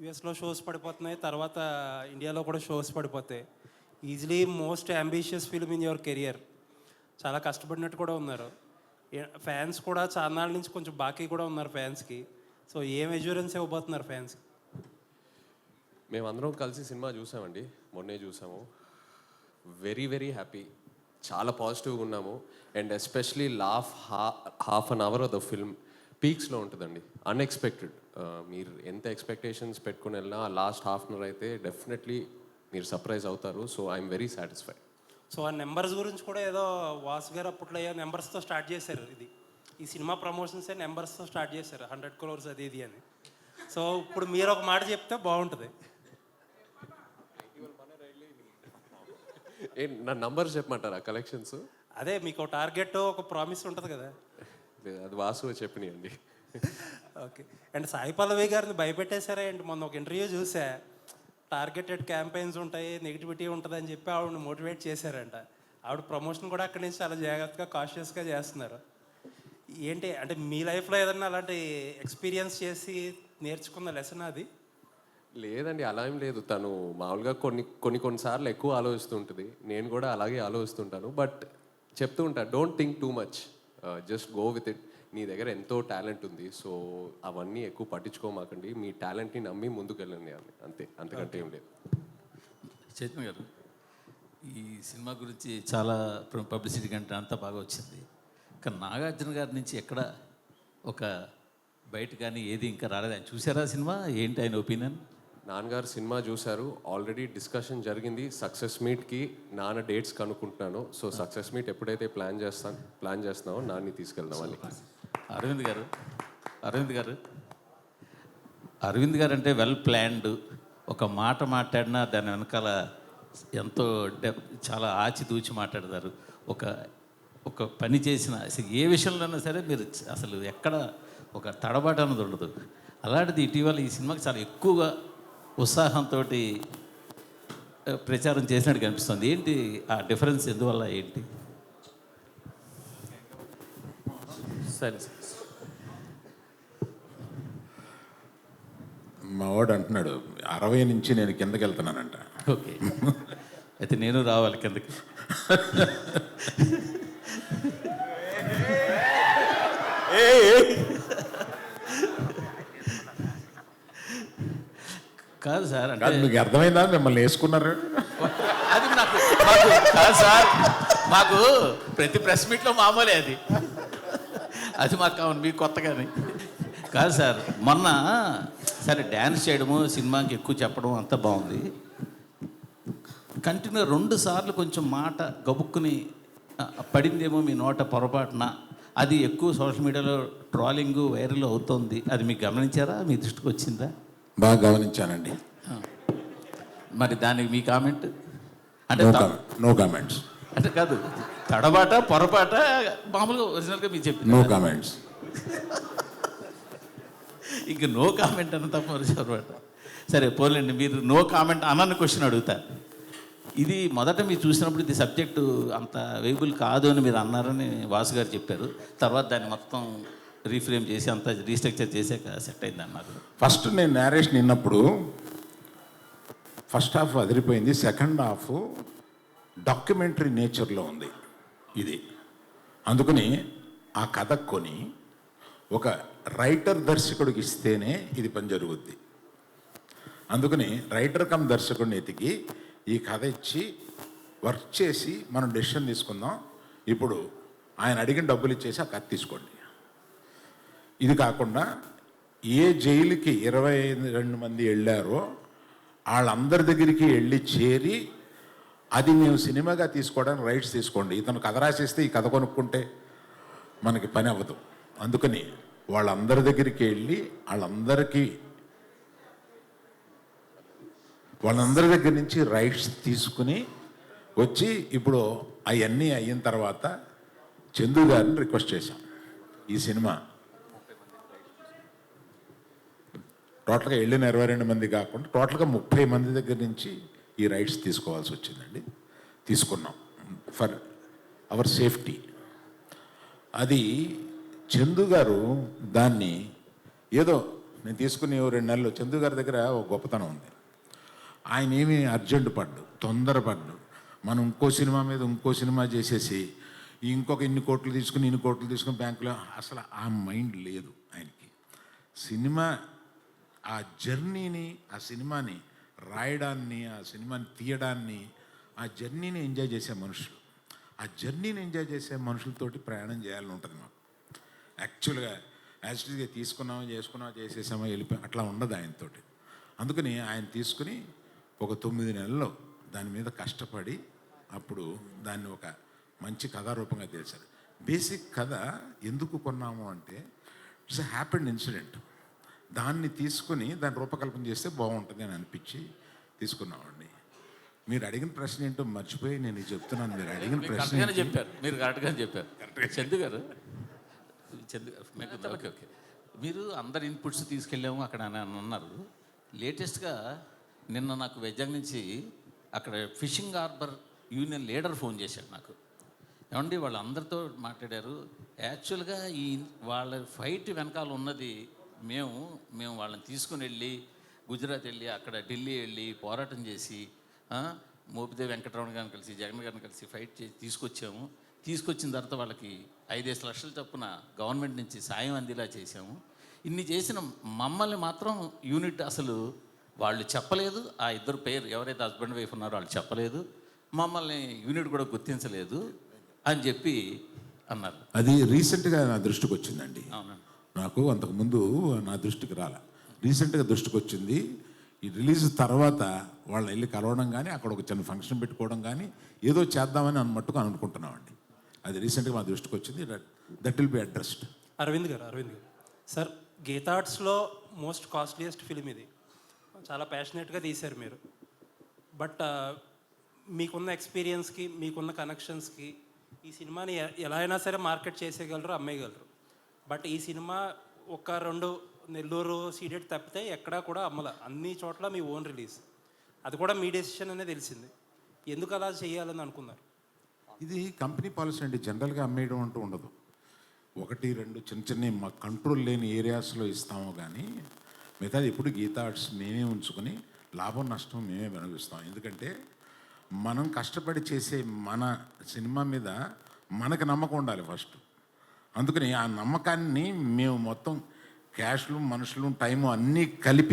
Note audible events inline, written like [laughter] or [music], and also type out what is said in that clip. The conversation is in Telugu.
యుఎస్లో షోస్ పడిపోతున్నాయి తర్వాత ఇండియాలో కూడా షోస్ పడిపోతాయి. Easily most ambitious film in your career చాలా కష్టపడినట్టు కూడా ఉన్నారు. ఫ్యాన్స్ కూడా చాలా నాళ్ళ నుంచి కొంచెం బాకీ కూడా ఉన్నారు ఫ్యాన్స్కి సో ఏం ఎజ్యూరెన్స్ ఇవ్వబోతున్నారు ఫ్యాన్స్కి మేమందరం కలిసి సినిమా చూసామండి. మొన్నే చూసాము. వెరీ వెరీ హ్యాపీ చాలా పాజిటివ్గా ఉన్నాము. అండ్ ఎస్పెషలీ లాఫ్ హా half an hour of the film పీక్స్లో ఉంటుందండి. అన్ఎక్స్పెక్టెడ్ మీరు ఎంత ఎక్స్పెక్టేషన్స్ పెట్టుకుని వెళ్ళినా లాస్ట్ హాఫ్ అన్ అవర్ అయితే డెఫినెట్లీ మీరు సర్ప్రైజ్ అవుతారు. So I'm very satisfied so ఆ నెంబర్స్ గురించి కూడా ఏదో వాసు గారు అప్పట్లో ఏదో నెంబర్స్తో స్టార్ట్ చేశారు ఇది. ఈ సినిమా ప్రమోషన్సే నెంబర్స్తో స్టార్ట్ చేశారు. హండ్రెడ్ క్రోర్స్ అది ఇది అని. సో ఇప్పుడు మీరు ఒక మాట చెప్తే బాగుంటుంది. ఏ నా నంబర్ చెప్పమంటారా? కలెక్షన్స్ అదే మీకు టార్గెట్ ఒక ప్రామిస్ ఉంటుంది కదా. అది వాసు చెప్పినాయండి. [laughs] ఓకే. అండ్ సాయి పల్లవి గారిని భయపెట్టేశారా అండి మొన్న ఒక ఇంటర్వ్యూ చూసా. టార్గెటెడ్ క్యాంపెయిన్స్ ఉంటాయి నెగిటివిటీ ఉంటుంది అని చెప్పి ఆవిడని మోటివేట్ చేశారంట. ఆవిడ ప్రమోషన్ కూడా అక్కడి నుంచి చాలా జాగ్రత్తగా కాషియస్గా చేస్తున్నారు. ఏంటి? అంటే మీ లైఫ్లో ఏదన్నా అలాంటి ఎక్స్పీరియన్స్ చేసి నేర్చుకున్న లెసన్ అది? లేదండి అలా ఏం లేదు. తను మామూలుగా కొన్ని కొన్ని కొన్నిసార్లు ఎక్కువ ఆలోచిస్తుంటుంది నేను కూడా అలాగే ఆలోచిస్తుంటాను బట్ చెప్తూ ఉంటాను don't think too much just go with it నీ దగ్గర ఎంతో టాలెంట్ ఉంది సో అవన్నీ ఎక్కువ పట్టించుకోమాకండి. మీ టాలెంట్ని నమ్మి ముందుకు వెళ్ళండి అని అంతే అంతకంటే ఏం లేదు. చైతన్య గారు ఈ సినిమా గురించి చాలా పబ్లిసిటీ కంటే అంతా బాగా వచ్చింది. కానీ నాగార్జున గారి నుంచి ఎక్కడ ఒక బయట కానీ ఏది ఇంకా రాలేదు. ఆయన చూసారా సినిమా? ఏంటి ఆయన ఒపీనియన్? నాన్నగారు సినిమా చూశారు. ఆల్రెడీ డిస్కషన్ జరిగింది. సక్సెస్ మీట్కి నాన్న డేట్స్ కనుక్కుంటున్నాను. సో సక్సెస్ మీట్ ఎప్పుడైతే ప్లాన్ చేస్తాను ప్లాన్ చేస్తున్నామో నాన్ని తీసుకెళ్దామని అరవింద్ గారు అరవింద్ గారు. అరవింద్ గారు అంటే వెల్ ప్లాన్డ్ ఒక మాట మాట్లాడినా దాని వెనకాల ఎంతో డెప్ చాలా ఆచితూచి మాట్లాడతారు. ఒక ఒక పని చేసిన అసలు ఏ విషయంలోనైనా సరే మీరు అసలు ఎక్కడ ఒక తడబాటు అన్నది ఉండదు. అలాంటిది ఇటీవల ఈ సినిమాకి చాలా ఎక్కువగా ఉత్సాహంతో ప్రచారం చేసినట్టు కనిపిస్తుంది. ఏంటి ఆ డిఫరెన్స్ ఎందువల్ల ఏంటి? సరే. సార్ మా వాడు అంటున్నాడు అరవై నుంచి నేను కిందకి వెళ్తున్నానంట. ఓకే. అయితే నేను రావాలి కిందకి. కాదు సార్ అంటే మీకు అర్థమైందా? మిమ్మల్ని వేసుకున్నారు. అది నాకు కాదు సార్ మాకు ప్రతి ప్రెస్ మీట్లో మామూలే అది. అది మాకు కావాలి మీకు కొత్తగాని కాదు సార్ మొన్న సరే డ్యాన్స్ చేయడము సినిమాకి ఎక్కువ చెప్పడం అంతా బాగుంది. కంటిన్యూ రెండు సార్లు కొంచెం మాట గబుక్కుని పడిందేమో మీ నోట పొరపాటున. అది ఎక్కువ సోషల్ మీడియాలో ట్రాలింగ్ వైరల్ అవుతోంది. అది మీకు గమనించారా? మీ దృష్టికి వచ్చిందా? బాగా గమనించానండి. మరి దానికి మీ కామెంట్? అంటే నో కామెంట్స్. అంటే కాదు తడబాట పొరపాట మామూలుగా ఒరిజినల్గా మీరు చెప్పింది నో కామెంట్స్ ఇంక నో కామెంట్ అన్న తప్ప పొరపాట సరే పోలేండి మీరు నో కామెంట్ అన్న క్వశ్చన్ అడుగుతా. ఇది మొదట మీరు చూసినప్పుడు ఇది సబ్జెక్టు అంత వేబుల్ కాదు అని మీరు అన్నారని వాసు గారు చెప్పారు. తర్వాత దాన్ని మొత్తం రీఫ్రేమ్ చేసి అంత రీస్ట్రక్చర్ చేసాక సెట్ అయింది అన్నారు. ఫస్ట్ నేను నేరేషన్ విన్నప్పుడు ఫస్ట్ హాఫ్ అదిరిపోయింది సెకండ్ హాఫ్ డాక్యుమెంటరీ నేచర్లో ఉంది. ఇది. అందుకని ఆ కథ కొని ఒక రైటర్ దర్శకుడికి ఇస్తేనే ఇది పని జరుగుద్ది. అందుకని రైటర్ కమ్ దర్శకుడిని ఎతికి ఈ కథ ఇచ్చి వర్క్ చేసి మనం డెసిషన్ తీసుకుందాం. ఇప్పుడు ఆయన అడిగిన డబ్బులు ఇచ్చేసి ఆ కథ తీసుకోండి. ఇది కాకుండా ఏ జైలుకి ఇరవై రెండు మంది వెళ్ళారో వాళ్ళందరి దగ్గరికి వెళ్ళి చేరి అది మేము సినిమాగా తీసుకోవడానికి రైట్స్ తీసుకోండి. ఇతను కథ రాసేస్తే ఈ కథ కొనుక్కుంటే మనకి పని అవ్వదు. అందుకని వాళ్ళందరి దగ్గరికి వెళ్ళి వాళ్ళందరికీ వాళ్ళందరి దగ్గర నుంచి రైట్స్ తీసుకుని వచ్చి ఇప్పుడు అవన్నీ అయిన తర్వాత చందు గారిని రిక్వెస్ట్ చేశాం. ఈ సినిమా టోటల్గా వెళ్ళిన ఇరవై రెండు మంది కాకుండా టోటల్గా ముప్పై మంది దగ్గర నుంచి ఈ రైట్స్ తీసుకోవాల్సి వచ్చిందండి. తీసుకున్నాం. ఫర్ అవర్ సేఫ్టీ అది చందు గారు దాన్ని ఏదో నేను తీసుకుని ఓ రెండు నెలలు చందు గారి దగ్గర ఒక గొప్పతనం ఉంది. ఆయన ఏమి అర్జెంట్ పడ్డు తొందరపడ్డు మనం ఇంకో సినిమా మీద ఇంకో సినిమా చేసేసి ఇంకొక ఇన్ని కోట్లు తీసుకుని ఇన్ని కోట్లు తీసుకుని బ్యాంకులో అసలు ఆ మైండ్ లేదు ఆయనకి. సినిమా ఆ జర్నీని ఆ సినిమాని రాయడాన్ని ఆ సినిమాని తీయడాన్ని ఆ జర్నీని ఎంజాయ్ చేసే మనుషులు. ఆ జర్నీని ఎంజాయ్ చేసే మనుషులతోటి ప్రయాణం చేయాలని ఉంటుంది మాకు. యాక్చువల్గా యాక్చువల్గా తీసుకున్నామా చేసుకున్నామా చేసేసామా వెళ్ళిపోయి అట్లా ఉండదు ఆయనతోటి. అందుకని ఆయన తీసుకుని ఒక తొమ్మిది నెలల్లో దాని మీద కష్టపడి అప్పుడు దాన్ని ఒక మంచి కథారూపంగా తెలిసారు బేసిక్ కథ ఎందుకు కొన్నాము అంటే ఇట్స్ హ్యాపెండ్ ఇన్సిడెంట్. దాన్ని తీసుకుని దాని రూపకల్పన చేస్తే బాగుంటుంది అని అనిపించి తీసుకున్నామండి. మీరు అడిగిన ప్రశ్న ఏంటో మర్చిపోయి నేను చెప్తున్నాను. మీరు అడిగిన ప్రశ్న? చెప్పారు. మీరు కరెక్ట్గానే చెప్పారు. చందు గారు? చందు గారు ఓకే ఓకే మీరు అందరి ఇన్పుట్స్ తీసుకెళ్ళాము అక్కడ అని అన్నారు. లేటెస్ట్గా నిన్న నాకు వెజ్జాగ్ నుంచి అక్కడ fishing harbour union leader phone చేశాడు నాకు. ఏమండి వాళ్ళందరితో మాట్లాడారు. యాక్చువల్గా ఈ వాళ్ళ ఫైట్ వెనకాల ఉన్నది మేము మేము వాళ్ళని తీసుకుని వెళ్ళి గుజరాత్ వెళ్ళి అక్కడ ఢిల్లీ వెళ్ళి పోరాటం చేసి ఆ, మోపిదేవి వెంకటరమణ గారిని కలిసి జగన్ గారిని కలిసి ఫైట్ చేసి తీసుకొచ్చాము. తీసుకొచ్చిన తర్వాత వాళ్ళకి ఐదేసి లక్షల చొప్పున గవర్నమెంట్ నుంచి సాయం అందేలా చేశాము. ఇన్ని చేసిన మమ్మల్ని మాత్రం యూనిట్ అసలు వాళ్ళు చెప్పలేదు. ఆ ఇద్దరు పేరు ఎవరైతే హస్బెండ్ వైఫ్ ఉన్నారో వాళ్ళు చెప్పలేదు. మమ్మల్ని యూనిట్ కూడా గుర్తించలేదు అని చెప్పి అన్నారు. అది రీసెంట్గా నా దృష్టికి వచ్చిందండి. అవునండి. నాకు అంతకుముందు నా దృష్టికి రాల. రీసెంట్గా దృష్టికి వచ్చింది ఈ రిలీజ్ తర్వాత వాళ్ళని వెళ్ళి కలవడం కానీ అక్కడ ఒక చిన్న ఫంక్షన్ పెట్టుకోవడం కానీ ఏదో చేద్దామని అని అనుకుంటున్నామండి. అది రీసెంట్గా మా దృష్టికి వచ్చింది that will be addressed. Aravind garu Aravind garu. Sir గీతార్ట్స్లో most costliest film ఇది. చాలా ప్యాషనెట్గా తీశారు మీరు. బట్ మీకున్న ఎక్స్పీరియన్స్కి మీకున్న కనెక్షన్స్కి ఈ సినిమాని ఎలా అయినా సరే మార్కెట్ చేసేయగలరు అమ్మేయగలరు. బట్ ఈ సినిమా ఒక రెండు నెల్లూరు సీడెడ్ తప్పితే ఎక్కడా కూడా అమ్మల. అన్ని చోట్ల మీ ఓన్ రిలీజ్. అది కూడా మీ డెసిషన్ అనే తెలిసింది. ఎందుకు అలా చేయాలని అనుకున్నారు? ఇది కంపెనీ పాలసీ అండి. జనరల్గా అమ్మేయడం అంటూ ఉండదు. ఒకటి రెండు చిన్న చిన్న మా కంట్రోల్ లేని ఏరియాస్లో ఇస్తాము కానీ మిగతాది ఎప్పుడు గీతా ఆర్ట్స్ మేమే ఉంచుకొని లాభం నష్టం మేమే వినిపిస్తాం ఎందుకంటే మనం కష్టపడి చేసే మన సినిమా మీద మనకు నమ్మకం ఉండాలి ఫస్ట్. అందుకని ఆ నమ్మకాన్ని మేము మొత్తం క్యాష్లు మనుషులు టైము అన్నీ కలిపి